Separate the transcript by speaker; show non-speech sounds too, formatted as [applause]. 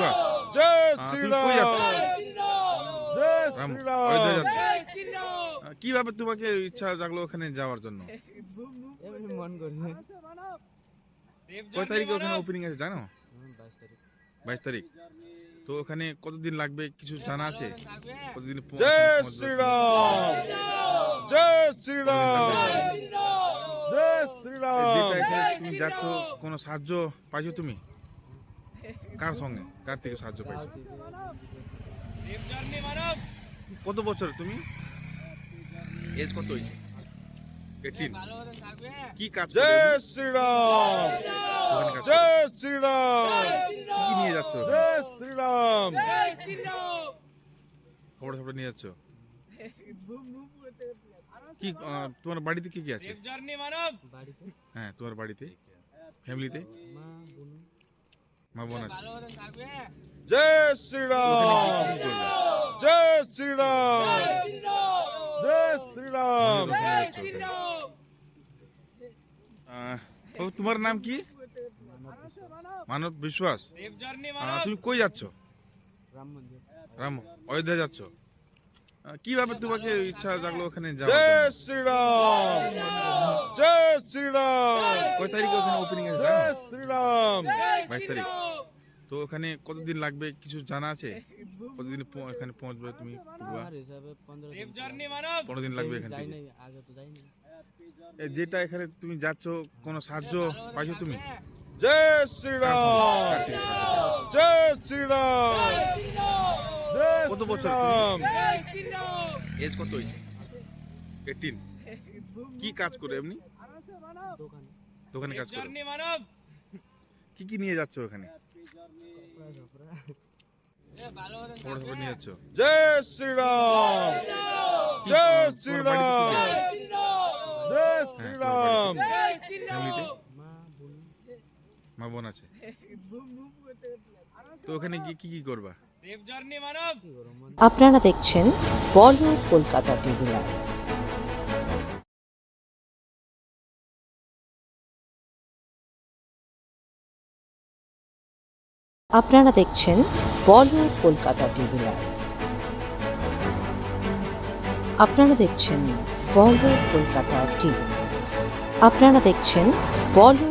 Speaker 1: বিশ্বাস
Speaker 2: জয় শ্রীরাম? জয়
Speaker 1: রাম,
Speaker 2: শ্রীরাম
Speaker 1: কীভাবে তোমাকে ইচ্ছা জাগলো ওখানে যাওয়ার জন্য?
Speaker 3: মন করছে।
Speaker 1: কয় তারিখে ওখানে ওপেনিং আছে জানো?
Speaker 3: বাইশ তারিখ।
Speaker 1: তো ওখানে কতদিন লাগবে? কিছু জানা আছে? কতদিন
Speaker 2: জয় শ্রীরাম জয় শ্রীরাম জয় শ্রীরাম
Speaker 1: তুমি যাচ্ছ কোনো সাহায্য পাইছো তুমি? কার সঙ্গে? কার থেকে সাহায্য পাইছো কত বছর তুমি? এজ কত হয়েছে? এইটিন কি কাজ
Speaker 2: জয় শ্রীরাম? জয় শ্রীরাম। [laughs]
Speaker 1: কি কি নিয়ে যাচ্ছ?
Speaker 2: জয় শ্রীরাম।
Speaker 1: খবর খবর নিয়ে যাচ্ছ? কি তোমার বাড়িতে কি কি আছে? হ্যাঁ তোমার বাড়িতে? ফ্যামিলিতে
Speaker 3: মা বোন
Speaker 1: আছে।
Speaker 2: জয় শ্রীরাম? জয় শ্রীরাম। জয় শ্রীরাম।
Speaker 1: তোমার নাম কি? মানব বিশ্বাস। তুমি কই যাচ্ছ?
Speaker 3: রাম
Speaker 1: অযোধ্যা যাচ্ছ? কীভাবে তোমাকে ইচ্ছা জাগলো ওখানে যাওয়ার
Speaker 2: জয়? শ্রীরাম। জয় শ্রীরাম।
Speaker 1: কয় তারিখে ওখানে ওপেনিং আছে
Speaker 2: শ্রীরাম।
Speaker 1: বাইশ তারিখ। তো ওখানে কতদিন লাগবে? কিছু জানা আছে? কতদিন এখানে পৌঁছবে তুমি
Speaker 3: পনেরো দিন
Speaker 1: লাগবে এখান যেটা এখানে তুমি যাচ্ছ কোনো সাহায্য পাইছো তুমি?
Speaker 2: জয় শ্রীরাম? জয় শ্রীরাম।
Speaker 1: কত বছর এজ কত হয়েছে? এইটিন কি কাজ করে এমনি?
Speaker 3: দোকানে।
Speaker 1: দোকানে কাজ করে। কি কি নিয়ে যাচ্ছ ওখানে নিয়ে যাচ্ছ?
Speaker 2: জয় শ্রীরাম! জয় শ্রীরাম? জয়
Speaker 1: হ্যাঁ,
Speaker 2: শ্রীরাম
Speaker 1: মা বোন আছে? তো ওখানে গিয়ে কি কি করবা?
Speaker 3: কি করো মন
Speaker 4: আপনারা দেখছেন বলিউড কলকাতা টিভি লাইভ। আপনারা দেখছেন বলিউড কলকাতা টিভি লাইভ। আপনারা দেখছেন বলিউড কলকাতা টিভি। আপনারা দেখছেন বলিউড